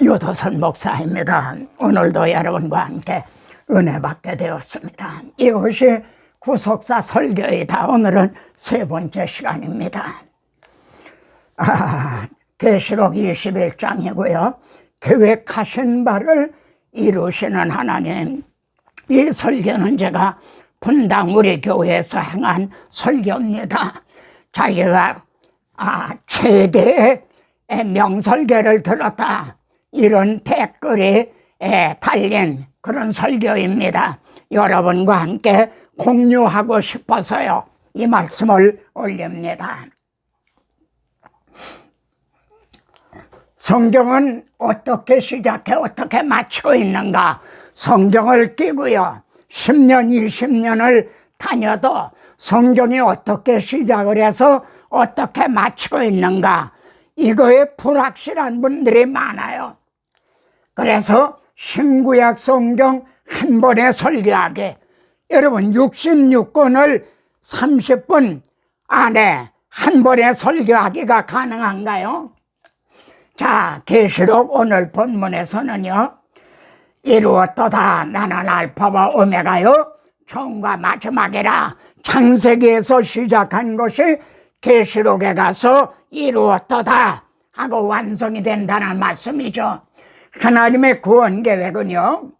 유도선 목사입니다. 오늘도 여러분과 함께 은혜 받게 되었습니다. 이것이 구속사 설교이다. 오늘은 세 번째 시간입니다. 아, 계시록 21장이고요. 계획하신 바를 이루시는 하나님. 이 설교는 제가 분당 우리 교회에서 행한 설교입니다. 자기가 아, 최대의 명설교를 들었다. 이런 댓글이 에, 달린 그런 설교입니다. 여러분과 함께 공유하고 싶어서요. 이 말씀을 올립니다. 성경은 어떻게 시작해 어떻게 마치고 있는가? 성경을 끼고요. 10년, 20년을 다녀도 성경이 어떻게 시작을 해서 어떻게 마치고 있는가? 이거에 불확실한 분들이 많아요. 그래서 신구약 성경 한 번에 설교하게 여러분 66권을 30분 안에 한 번에 설교하기가 가능한가요? 자, 계시록 오늘 본문에서는요. 이루었도다 나는 알파와 오메가요 처음과 마지막이라 창세기에서 시작한 것이 계시록에 가서 이루었도다 하고 완성이 된다는 말씀이죠. 하나님의 구원 계획은요.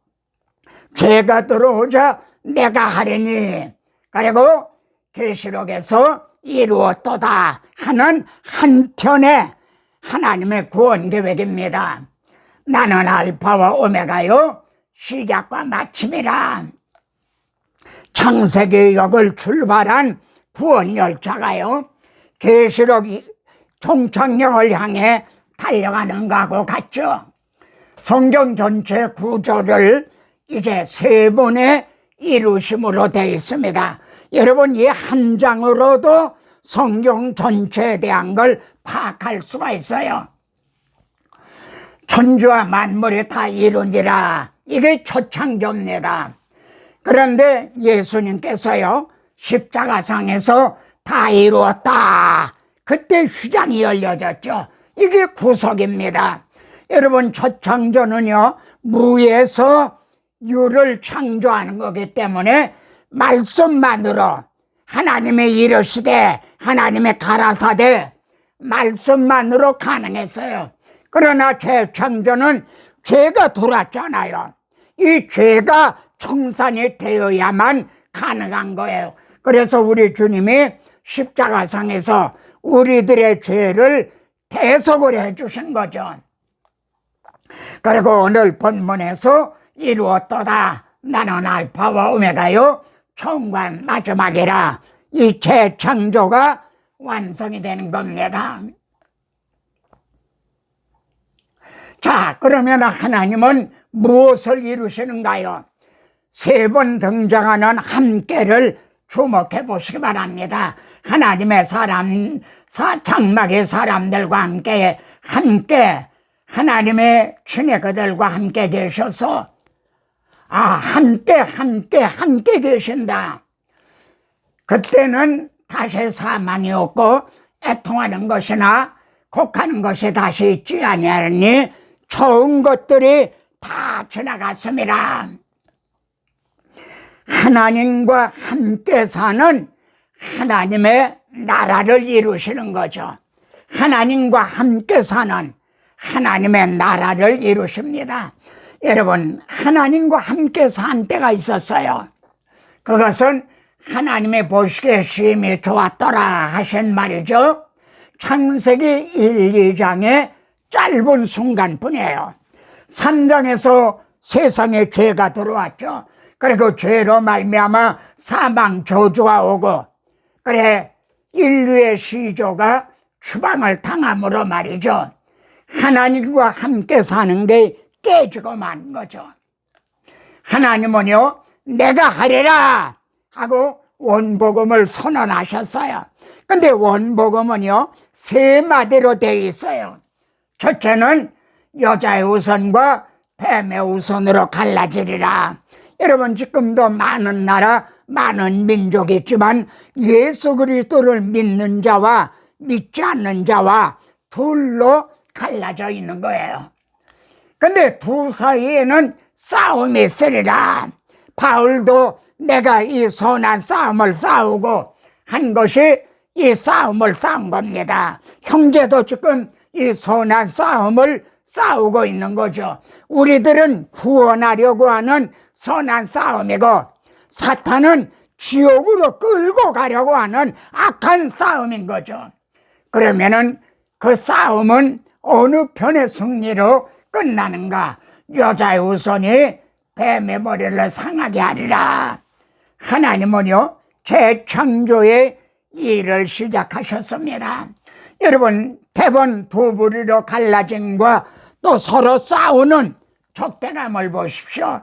죄가 들어오자 내가 하리니 그리고 계시록에서 이루었도다 하는 한편의 하나님의 구원 계획입니다. 나는 알파와 오메가요 시작과 마침이라 창세기 역을 출발한 구원 열차가요 계시록 종착역을 향해 달려가는 거하고 같죠. 성경 전체 구조를 이제 세 번의 이루심으로 되어 있습니다. 여러분 이 한 장으로도 성경 전체에 대한 걸 파악할 수가 있어요. 천주와 만물이 다 이루니라. 이게 첫 창조입니다. 그런데 예수님께서요, 십자가상에서 다 이루었다. 그때 휘장이 열려졌죠. 이게 구속입니다. 여러분, 첫 창조는요, 무에서 유를 창조하는 거기 때문에 말씀만으로 하나님의 이르시되 하나님의 가라사대 말씀만으로 가능했어요. 그러나 재창조는 죄가 들어왔잖아요. 이 죄가 청산이 되어야만 가능한 거예요. 그래서 우리 주님이 십자가상에서 우리들의 죄를 대속을 해 주신 거죠. 그리고 오늘 본문에서 이루었도다. 나는 알파와 오메가요. 처음과 마지막이라. 이 재창조가 완성이 되는 겁니다. 자, 그러면 하나님은 무엇을 이루시는가요? 세 번 등장하는 함께를 주목해 보시기 바랍니다. 하나님의 사람, 사, 장막의 사람들과 함께, 함께, 하나님의 친애그들과 함께 계셔서, 아, 함께, 함께, 함께 계신다. 그때는 다시 사망이 없고, 애통하는 것이나 곡하는 것이 다시 있지 아니하니, 좋은 것들이 다 지나갔습니다. 하나님과 함께 사는 하나님의 나라를 이루시는 거죠. 하나님과 함께 사는 하나님의 나라를 이루십니다. 여러분, 하나님과 함께 산 때가 있었어요. 그것은 하나님의 보시기에 심히 좋았더라 하신 말이죠. 창세기 1, 2장의 짧은 순간뿐이에요. 3장에서 세상에 죄가 들어왔죠. 그리고 죄로 말미암아 사망 저주가 오고 그래 인류의 시조가 추방을 당함으로 말이죠. 하나님과 함께 사는 게 깨지고 만 거죠. 하나님은요, 내가 하리라 하고 원복음을 선언하셨어요. 근데 원복음은요, 세 마디로 되어 있어요. 첫째는 여자의 우선과 뱀의 우선으로 갈라지리라. 여러분 지금도 많은 나라, 많은 민족이 있지만 예수 그리스도를 믿는 자와 믿지 않는 자와 둘로 갈라져 있는 거예요. 근데 두 사이에는 싸움이 있으리라. 바울도 내가 이 선한 싸움을 싸우고 한 것이 이 싸움을 싸운 겁니다. 형제도 지금 이 선한 싸움을 싸우고 있는 거죠. 우리들은 구원하려고 하는 선한 싸움이고 사탄은 지옥으로 끌고 가려고 하는 악한 싸움인 거죠. 그러면은 그 싸움은 어느 편의 승리로 끝나는가? 여자의 우선이 뱀의 머리를 상하게 하리라. 하나님은요, 재창조의 일을 시작하셨습니다. 여러분, 대번 두 부리로 갈라짐과 또 서로 싸우는 적대감을 보십시오.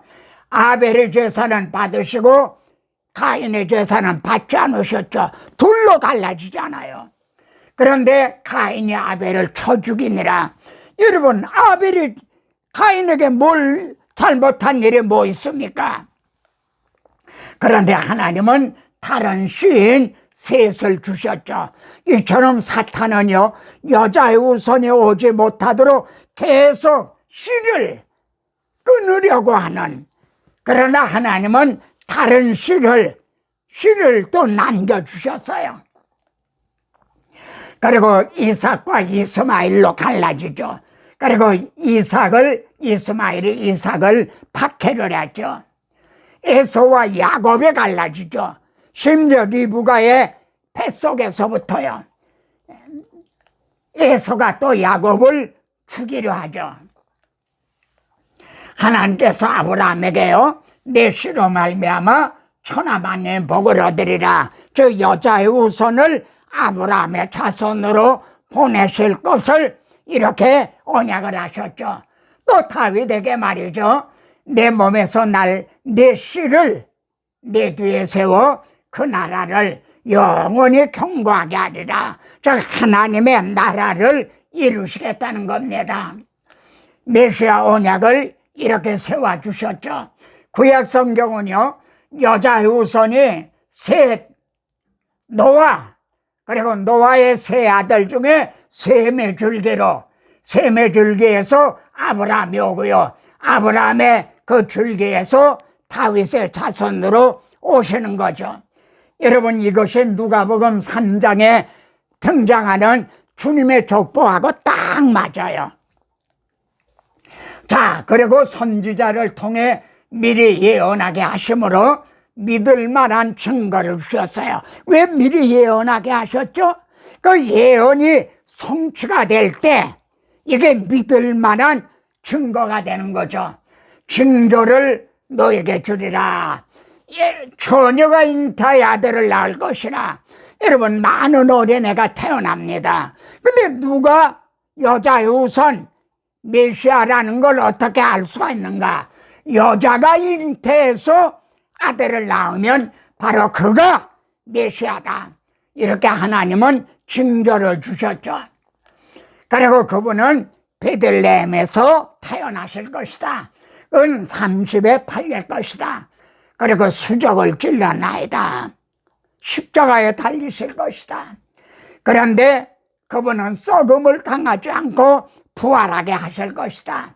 아벨의 제사는 받으시고 가인의 제사는 받지 않으셨죠. 둘로 갈라지잖아요. 그런데 가인이 아벨을 쳐 죽이니라. 여러분, 아벨이 가인에게 뭘 잘못한 일이 뭐 있습니까? 그런데 하나님은 다른 시인 셋을 주셨죠. 이처럼 사탄은요, 여자의 우선이 오지 못하도록 계속 씨를 끊으려고 하는. 그러나 하나님은 다른 씨를, 씨를 또 남겨주셨어요. 그리고 이삭과 이스마일로 갈라지죠. 그리고 이삭을, 이스마일이 이삭을 박해를 했죠. 에서와 야곱에 갈라지죠. 심지어 리브가의 뱃속에서부터요. 에서가 또 야곱을 죽이려 하죠. 하나님께서 아브라함에게요. 내 씨로 말미암아 천하만의 복을 얻으리라. 저 여자의 우선을 아브라함의 자손으로 보내실 것을 이렇게 언약을 하셨죠. 또 다윗에게 말이죠. 내 몸에서 날 내 씨를 내 뒤에 세워 그 나라를 영원히 경고하게 하리라. 즉 하나님의 나라를 이루시겠다는 겁니다. 메시아 언약을 이렇게 세워 주셨죠. 구약 성경은요. 여자의 우선이 셋 노아 그리고 노아의 세 아들 중에 셈의 줄기로 셈의 줄기에서 아브라함이 오고요. 아브라함의 그 줄기에서 다윗의 자손으로 오시는 거죠. 여러분 이것이 누가복음 3장에 등장하는 주님의 족보하고 딱 맞아요. 자, 그리고 선지자를 통해 미리 예언하게 하심으로 믿을 만한 증거를 주셨어요. 왜 미리 예언하게 하셨죠? 그 예언이 성취가 될 때 이게 믿을 만한 증거가 되는 거죠. 징조를 너에게 주리라. 예, 처녀가 잉타의 아들을 낳을 것이라. 여러분 많은 어린애가 태어납니다. 근데 누가 여자의 우선 메시아라는 걸 어떻게 알 수가 있는가? 여자가 잉태해서 아들을 낳으면 바로 그가 메시아다. 이렇게 하나님은 징조를 주셨죠. 그리고 그분은 베들레헴에서 태어나실 것이다. 은 30에 팔릴 것이다. 그리고 수적을 찔러나이다. 십자가에 달리실 것이다. 그런데 그분은 썩음을 당하지 않고 부활하게 하실 것이다.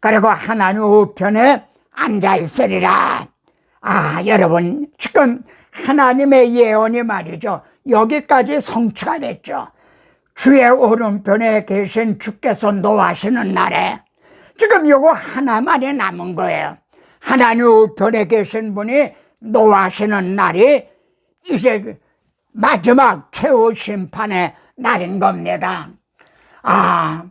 그리고 하나님 우편에 앉아 있으리라. 아, 여러분, 지금 하나님의 예언이 말이죠. 여기까지 성취가 됐죠. 주의 오른편에 계신 주께서 노하시는 날에 지금 요거 하나만이 남은 거예요. 하나님 우편에 계신 분이 노하시는 날이 이제 마지막 최후 심판의 날인 겁니다. 아,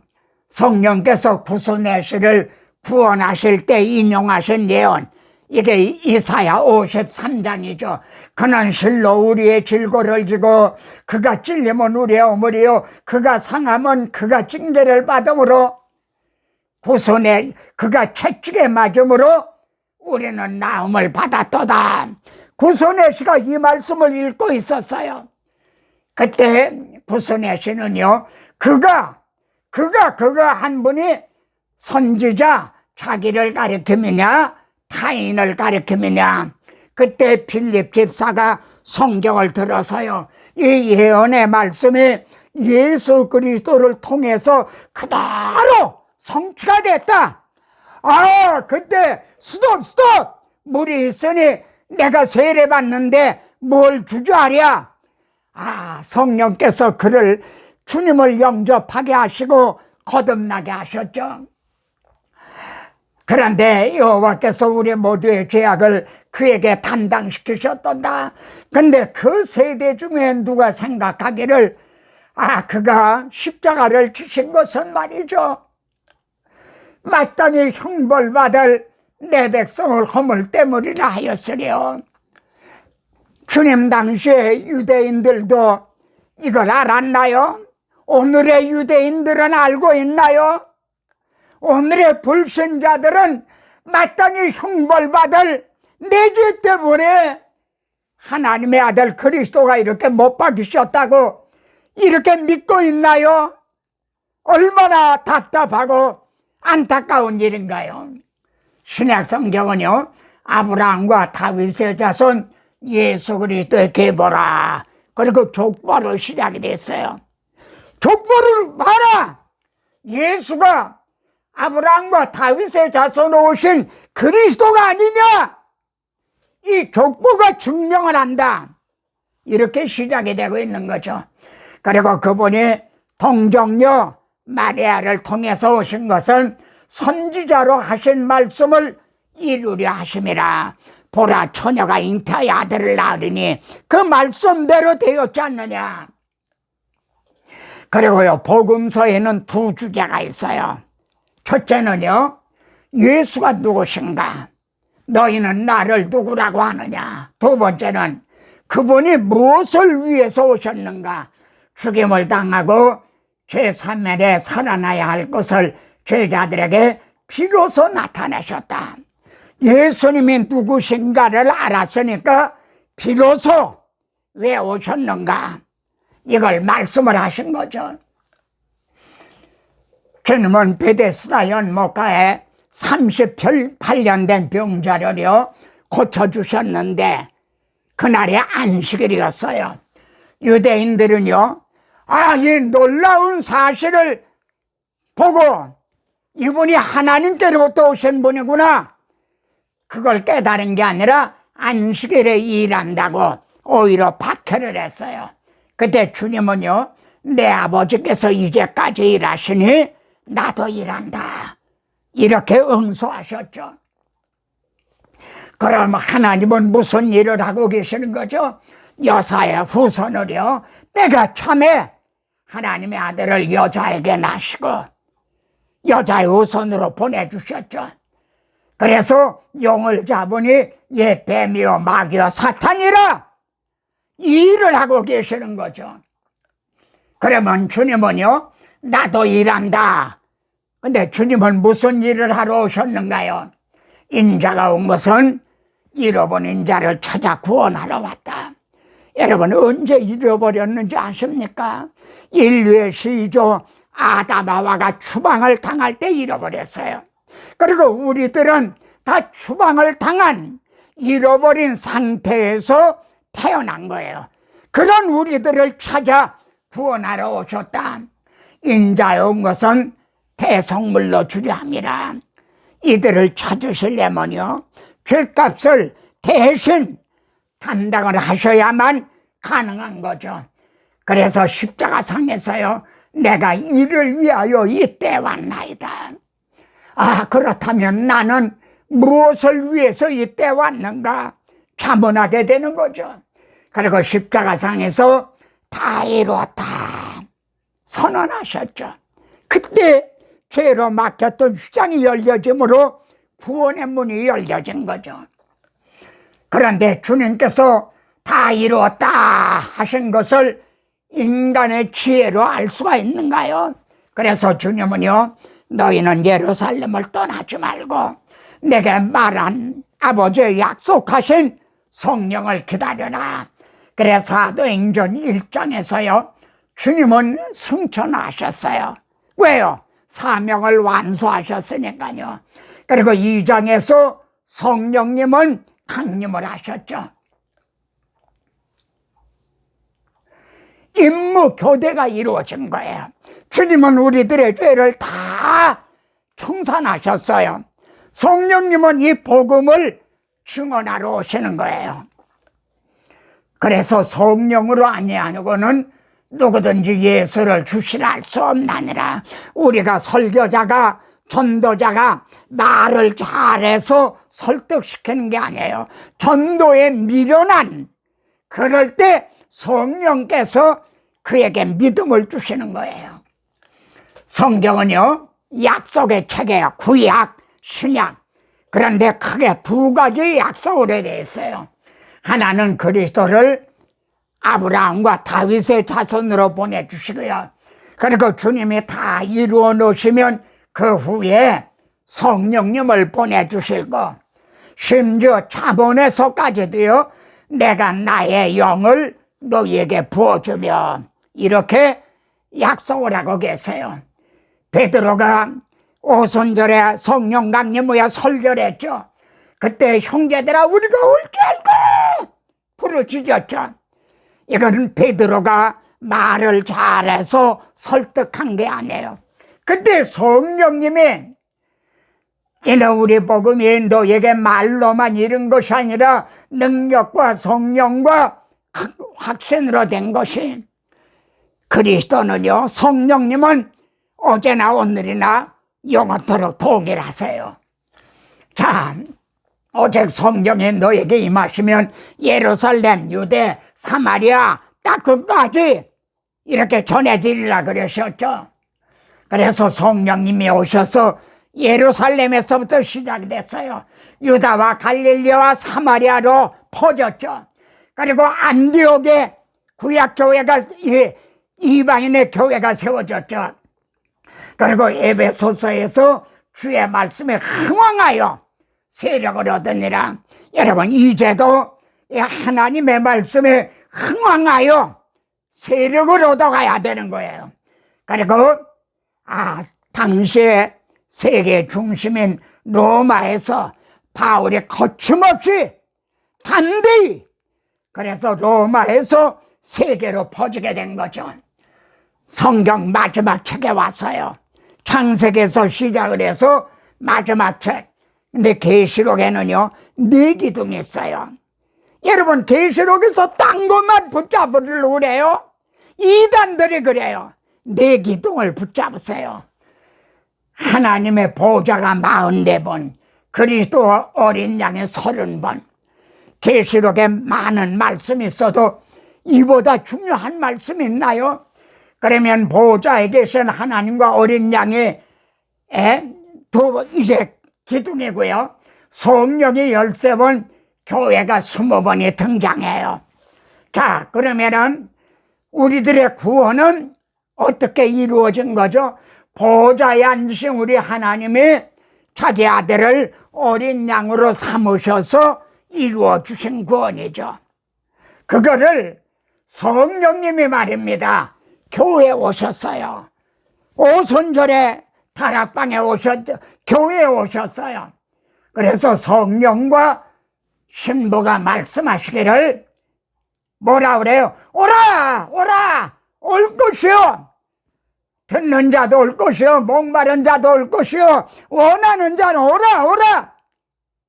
성령께서 구소내시를 구원하실 때 인용하신 예언, 이게 이사야 53장이죠. 그는 실로 우리의 질고를 지고 그가 찔리면 우리의 어머리요 그가 상하면 그가 징계를 받음으로 구손에 그가 채찍에 맞음으로 우리는 나음을 받았도다. 구손의 씨가 이 말씀을 읽고 있었어요. 그때 구손의 씨는요, 그가, 그가, 그가 한 분이 선지자 자기를 가리키느냐, 타인을 가리키느냐. 그때 필립 집사가 성경을 들어서요, 이 예언의 말씀이 예수 그리스도를 통해서 그대로 성취가 됐다. 아, 그때 스톱, 스톱! 물이 있으니 내가 세례 받는데 뭘 주저하랴? 아, 성령께서 그를 주님을 영접하게 하시고 거듭나게 하셨죠. 그런데 여호와께서 우리 모두의 죄악을 그에게 담당시키셨던다. 근데 그 세대 중에 누가 생각하기를 아 그가 십자가를 지신 것은 말이죠. 마땅히 형벌받을 내 백성을 허물 때문이라 하였으려. 주님 당시에 유대인들도 이걸 알았나요? 오늘의 유대인들은 알고 있나요? 오늘의 불신자들은 마땅히 형벌받을 내죄 때문에 하나님의 아들 그리스도가 이렇게 못 박히셨다고 이렇게 믿고 있나요? 얼마나 답답하고 안타까운 일인가요? 신약 성경은요, 아브라함과 다윗의 자손 예수 그리스도의 계보라. 그리고 족보로 시작이 됐어요. 족보를 봐라! 예수가 아브라함과 다윗의 자손으로 오신 그리스도가 아니냐? 이 족보가 증명을 한다. 이렇게 시작이 되고 있는 거죠. 그리고 그분이 동정녀 마리아를 통해서 오신 것은 선지자로 하신 말씀을 이루려 하심이라. 보라 처녀가 잉태하여 아들을 낳으리니 그 말씀대로 되었지 않느냐. 그리고요 복음서에는 두 주제가 있어요. 첫째는요, 예수가 누구신가? 너희는 나를 누구라고 하느냐? 두 번째는 그분이 무엇을 위해서 오셨는가? 죽임을 당하고 제3일에 살아나야 할 것을 제자들에게 비로소 나타내셨다. 예수님이 누구신가를 알았으니까 비로소 왜 오셨는가? 이걸 말씀을 하신 거죠. 주님은 베데스다 연못가에 38년 된 병자를요 고쳐주셨는데 그날이 안식일이었어요. 유대인들은요, 아, 이 놀라운 사실을 보고 이분이 하나님께로부터 오신 분이구나. 그걸 깨달은 게 아니라 안식일에 일한다고 오히려 박해를 했어요. 그때 주님은요, 내 아버지께서 이제까지 일하시니 나도 일한다. 이렇게 응수하셨죠. 그럼 하나님은 무슨 일을 하고 계시는 거죠? 여사의 후손을요, 때가 참에 하나님의 아들을 여자에게 낳으시고, 여자의 후손으로 보내주셨죠. 그래서 용을 잡으니 예 뱀이요 마귀요 사탄이라 이 일을 하고 계시는 거죠. 그러면 주님은요 나도 일한다. 근데 주님은 무슨 일을 하러 오셨는가요? 인자가 온 것은 잃어버린 자를 찾아 구원하러 왔다. 여러분 언제 잃어버렸는지 아십니까? 인류의 시조 아담아와가 추방을 당할 때 잃어버렸어요. 그리고 우리들은 다 추방을 당한 잃어버린 상태에서 태어난 거예요. 그런 우리들을 찾아 구원하러 오셨다. 인자에 온 것은 대성물로 주려 함이라. 이들을 찾으시려면요, 죄값을 대신 담당을 하셔야만 가능한 거죠. 그래서 십자가상에서요, 내가 이를 위하여 이때 왔나이다. 아, 그렇다면 나는 무엇을 위해서 이때 왔는가? 자문하게 되는 거죠. 그리고 십자가상에서 다 이루었다. 선언하셨죠. 그때 죄로 막혔던 휘장이 열려짐으로 구원의 문이 열려진 거죠. 그런데 주님께서 다 이루었다 하신 것을 인간의 지혜로 알 수가 있는가요? 그래서 주님은요, 너희는 예루살렘을 떠나지 말고 내게 말한 아버지의 약속하신 성령을 기다려라. 그래서 사도행전 1장에서요, 주님은 승천하셨어요. 왜요? 사명을 완수하셨으니까요. 그리고 2장에서 성령님은 강림을 하셨죠. 임무 교대가 이루어진 거예요. 주님은 우리들의 죄를 다 청산하셨어요. 성령님은 이 복음을 증언하러 오시는 거예요. 그래서 성령으로 아니하고는 누구든지 예수를 주시라 할수 없나니라. 우리가 설교자가 전도자가 말을 잘해서 설득시키는 게 아니에요. 전도에 미련한 그럴 때 성령께서 그에게 믿음을 주시는 거예요. 성경은요, 약속의 책이에요. 구약, 신약. 그런데 크게 두 가지 약속을 해 있어요. 하나는 그리스도를 아브라함과 다윗의 자손으로 보내주시고요. 그리고 주님이 다 이루어 놓으시면 그 후에 성령님을 보내주실 거. 심지어 자본에서까지도요, 내가 나의 영을 너희에게 부어주며, 이렇게 약속을 하고 계세요. 베드로가 오순절에 성령 강림 후에 설교를 했죠. 그때 형제들아 우리가 옳게 알고 부르짖었죠. 이거는 베드로가 말을 잘해서 설득한 게 아니에요. 그때 성령님이 이는 우리 복음이 너에게 말로만 이른 것이 아니라 능력과 성령과 확신으로 된 것이 그리스도는요 성령님은 어제나 오늘이나 영원토록 동일하세요. 자, 오직 성령이 너에게 임하시면 예루살렘, 유대, 사마리아 딱 끝까지 이렇게 전해지리라 그러셨죠. 그래서 성령님이 오셔서 예루살렘에서부터 시작됐어요. 유다와 갈릴리와 사마리아로 퍼졌죠. 그리고 안디옥에 구약교회가 이방인의 교회가 세워졌죠. 그리고 에베소서에서 주의 말씀에 흥왕하여 세력을 얻으니라. 여러분 이제도 하나님의 말씀에 흥왕하여 세력을 얻어가야 되는 거예요. 그리고 아 당시에 세계 중심인 로마에서 바울이 거침없이 단대히 그래서 로마에서 세계로 퍼지게 된 거죠. 성경 마지막 책에 왔어요. 창세기에서 시작을 해서 마지막 책. 근데 계시록에는요 네 기둥이 있어요. 여러분 계시록에서 딴 것만 붙잡으려고 그래요. 이단들이 그래요. 네 기둥을 붙잡으세요. 하나님의 보좌가 마흔네 번, 그리스도 어린 양의 서른 번. 계시록에 많은 말씀이 있어도 이보다 중요한 말씀이 있나요? 그러면 보좌에 계신 하나님과 어린 양의 두 이제 기둥이고요. 성령이 열세 번, 교회가 스무 번이 등장해요. 자, 그러면은 우리들의 구원은 어떻게 이루어진 거죠? 보좌에 앉으신 우리 하나님이 자기 아들을 어린 양으로 삼으셔서 이루어 주신 구원이죠. 그거를 성령님이 말입니다. 교회에 오셨어요. 오순절에 다락방에 오셨죠. 교회에 오셨어요. 그래서 성령과 신부가 말씀하시기를 뭐라 그래요? 오라! 오라! 올 것이요! 듣는 자도 올 것이요. 목마른 자도 올 것이요. 원하는 자는 오라! 오라!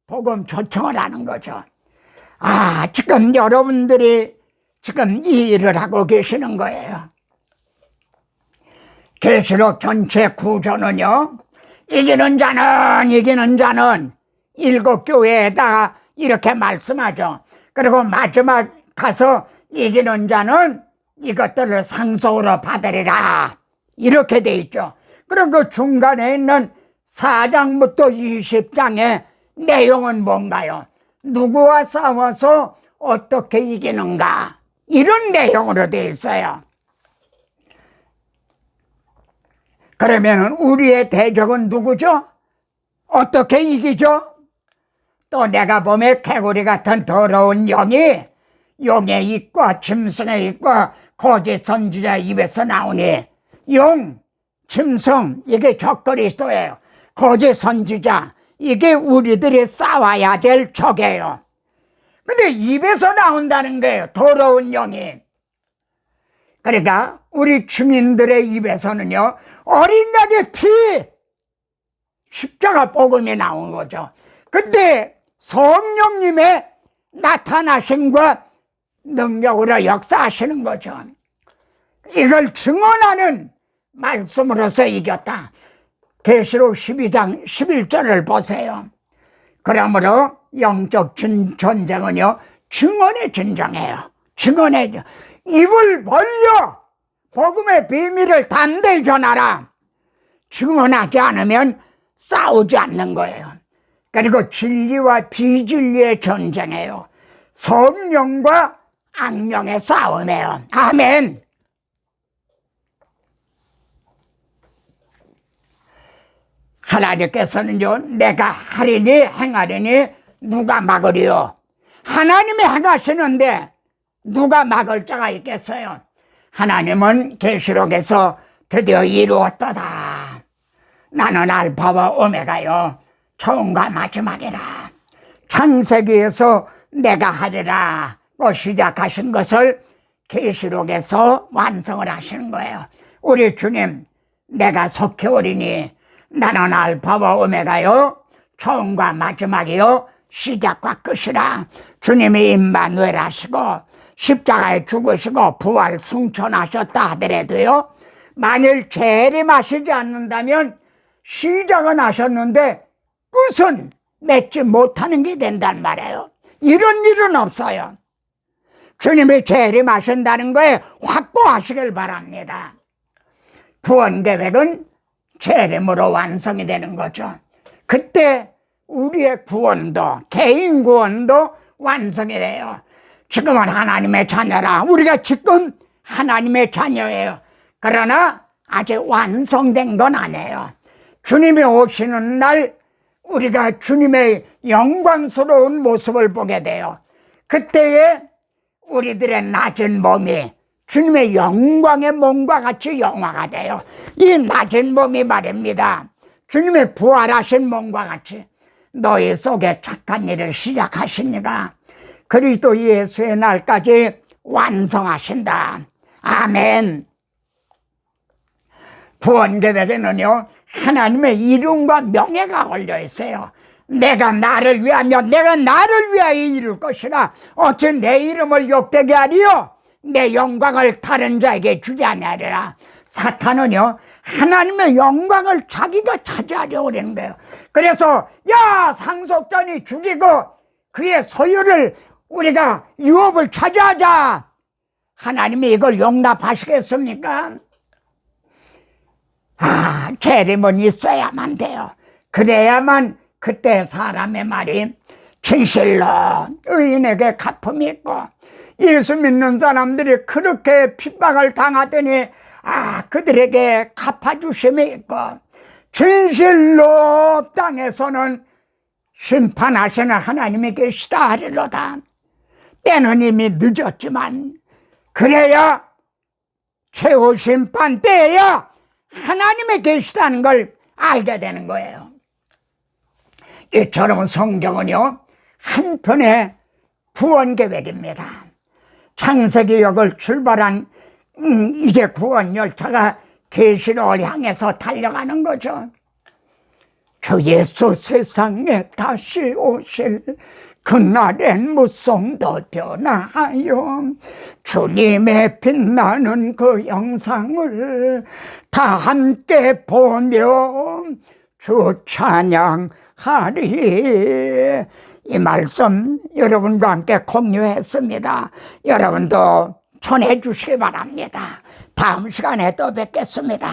복음 초청을 하는 거죠. 아, 지금 여러분들이 지금 이 일을 하고 계시는 거예요. 계시록 전체 구조는요, 이기는 자는, 이기는 자는 일곱 교회에다가 이렇게 말씀하죠. 그리고 마지막 가서 이기는 자는 이것들을 상속으로 받으리라. 이렇게 돼 있죠. 그럼 그 중간에 있는 4장부터 20장의 내용은 뭔가요? 누구와 싸워서 어떻게 이기는가? 이런 내용으로 돼 있어요. 그러면 우리의 대적은 누구죠? 어떻게 이기죠? 또 내가 보면 개구리 같은 더러운 영이 용의 입과 짐승의 입과 거짓 선지자 입에서 나오니 용, 짐승 이게 적그리스도예요. 거짓 선지자 이게 우리들이 싸워야 될 적이에요. 근데 입에서 나온다는 거예요. 더러운 영이. 그러니까 우리 주민들의 입에서는요 어린 양의 피 십자가 복음이 나온 거죠. 그때 성령님의 나타나심과 능력으로 역사하시는 거죠. 이걸 증언하는 말씀으로서 이겼다. 계시록 12장 11절을 보세요. 그러므로 영적 전- 전쟁은요 증언의 전쟁이에요. 증언의 전- 입을 벌려 복음의 비밀을 담대히 전하라. 증언하지 않으면 싸우지 않는 거예요. 그리고 진리와 비진리의 전쟁이에요. 성령과 악령의 싸움이에요. 아멘. 하나님께서는요, 내가 하리니 행하리니 누가 막으리요? 하나님이 행하시는데 누가 막을 자가 있겠어요? 하나님은 계시록에서 드디어 이루었도다. 나는 알파와 오메가요, 처음과 마지막이라. 창세기에서 내가 하리라. 고 시작하신 것을 계시록에서 완성을 하시는 거예요. 우리 주님, 내가 속히 오리니 나는 알파와 오메가요, 처음과 마지막이요, 시작과 끝이라. 주님이 임마누엘 하시고 십자가에 죽으시고 부활 승천하셨다 하더라도요, 만일 재림하시지 않는다면 시작은 하셨는데 끝은 맺지 못하는 게 된단 말이에요. 이런 일은 없어요. 주님이 재림하신다는 거에 확고하시길 바랍니다. 구원 계획은 재림으로 완성이 되는 거죠. 그때 우리의 구원도 개인 구원도 완성이 돼요. 지금은 하나님의 자녀라. 우리가 지금 하나님의 자녀예요. 그러나 아직 완성된 건 아니에요. 주님이 오시는 날 우리가 주님의 영광스러운 모습을 보게 돼요. 그때에 우리들의 낮은 몸이 주님의 영광의 몸과 같이 영화가 돼요. 이 낮은 몸이 말입니다. 주님의 부활하신 몸과 같이 너희 속에 착한 일을 시작하시니까 그리스도 예수의 날까지 완성하신다. 아멘. 구원 계획에는요, 하나님의 이름과 명예가 걸려 있어요. 내가 나를 위하며 내가 나를 위하여 이룰 것이라 어찌 내 이름을 욕되게 하리요 내 영광을 다른 자에게 주지 아니하리라 사탄은요 하나님의 영광을 자기가 차지하려고 그러는 거예요 그래서 야 상속자니 죽이고 그의 소유를 우리가 유업을 차지하자 하나님이 이걸 용납하시겠습니까? 아, 재림은 있어야만 돼요. 그래야만 그때 사람의 말이 진실로 의인에게 갚음이 있고 예수 믿는 사람들이 그렇게 핍박을 당하더니 아 그들에게 갚아주심이 있고 진실로 땅에서는 심판하시는 하나님이 계시다 하리로다 때는 이미 늦었지만 그래야 최후 심판 때에야 하나님이 계시다는 걸 알게 되는 거예요. 이처럼 성경은요, 한편의 구원 계획입니다. 창세기 역을 출발한 음, 이제 구원 열차가 계시록을 향해서 달려가는 거죠. 주 예수 세상에 다시 오실 그날엔 무성도 변하여 주님의 빛나는 그 영상을 다 함께 보며 주 찬양하리 이 말씀 여러분과 함께 공유했습니다. 여러분도 전해 주시기 바랍니다. 다음 시간에 또 뵙겠습니다.